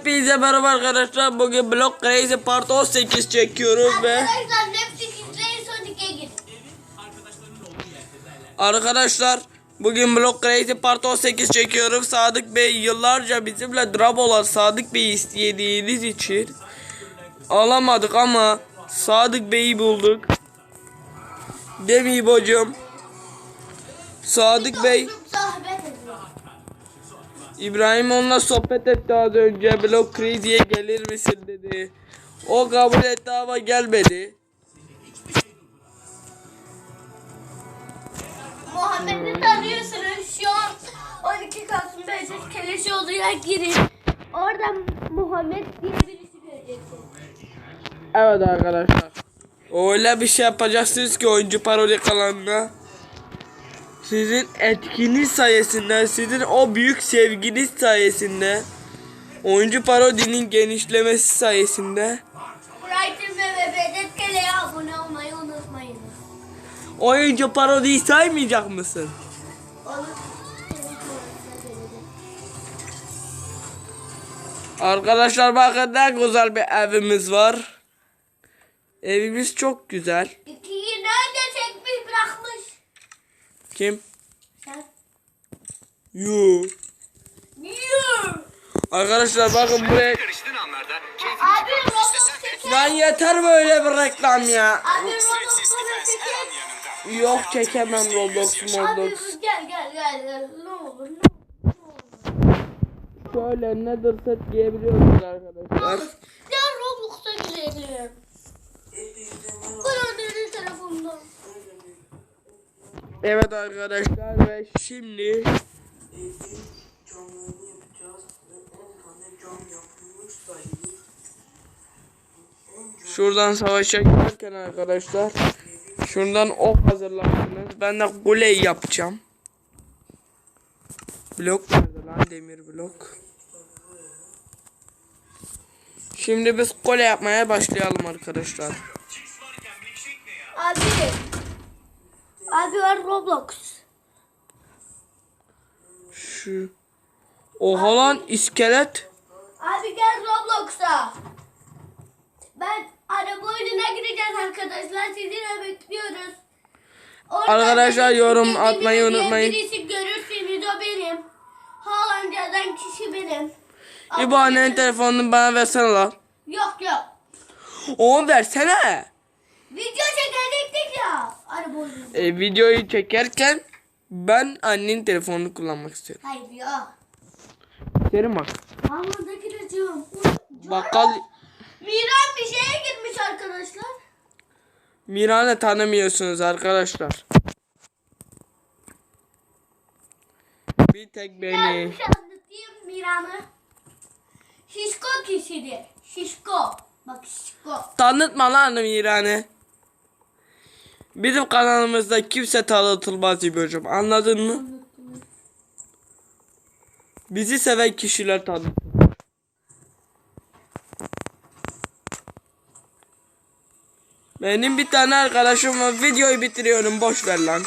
Hepinize merhaba arkadaşlar. Bugün Block Crazy Part 18 çekiyoruz ve Arkadaşlar Netflix izleyin Sonic'e gidin. arkadaşlar bugün Block Crazy Part 18 çekiyorum. Sadık Bey yıllarca bizimle drop olan Sadık Bey'i istediğiniz için alamadık ama Sadık Bey'i bulduk. Değil mi İbo'cum? Sadık Bey. İbrahim onunla sohbet etti az önce. Block Crazy'ye gelir misin dedi. O kabul etti ama gelmedi. Muhammed'i tanıyorsunuz şu an 12 Kasım Beşiktaş Keleşi odaya girin. Orada Muhammed diye birisi göreceksiniz. Evet arkadaşlar. Öyle bir şey yapacaksınız ki oyuncu parodi kanalında. Sizin etkiniz sayesinde, sizin o büyük sevginiz sayesinde, oyuncu parodinin genişlemesi sayesinde Brighton ve Bebedet Kele'ye abone olmayı unutmayın. oyuncu parodiyi saymayacak mısın? Arkadaşlar bakın ne güzel bir evimiz var. Evimiz çok güzel. Bırakmış? Kim? Sen. Yu. Yuh! Arkadaşlar bakın buraya. Abi Roblox çeker. Lan yeter böyle bir reklam ya. Abi Roblox. Yok çekemem Roblox Abi Roblox. gel gel gel gel. Ne olur ne olur. Şöyle Nether set giyebiliyoruz arkadaşlar. Evet arkadaşlar ve şimdi camlarını yapacağız ve 10 tane cam yapılmış sayılır. şuradan savaşa giderken arkadaşlar şuradan ok hazırlarsınız. Ben de kuleyi yapacağım. Blok nerede lan demir blok. Şimdi biz kule yapmaya başlayalım arkadaşlar. Abi. Abi var Roblox. Şu Oha lan iskelet. Abi gel Roblox'a. Ben araba oyununa gireceğiz arkadaşlar. Sizi de bekliyoruz. Orada Arkadaşlar, yorum atmayı unutmayın. Birisi görürseniz o benim. Haalanda'dan kişi benim. İbo annenin telefonunu bana versene lan. Yok yok. Onu versene. Video oyunu. E, videoyu çekerken ben annenin telefonunu kullanmak istiyorum. Hayır ya. Serin bak. Haaland'a gireceğim. Bakkal Miran bir şeye girmiş arkadaşlar. Miran'ı tanımıyorsunuz arkadaşlar. Bir tek beni. bir şey anlatayım Miran'ı. Şişko kişidir. Şişko. Bak şişko. Tanıtma lan Miran'ı. Bizim kanalımızda kimse tanıtılmaz İbo'cum anladın mı? Bizi seven kişiler tanıtılır. Benim bir tane arkadaşım var videoyu bitiriyorum boş ver lan.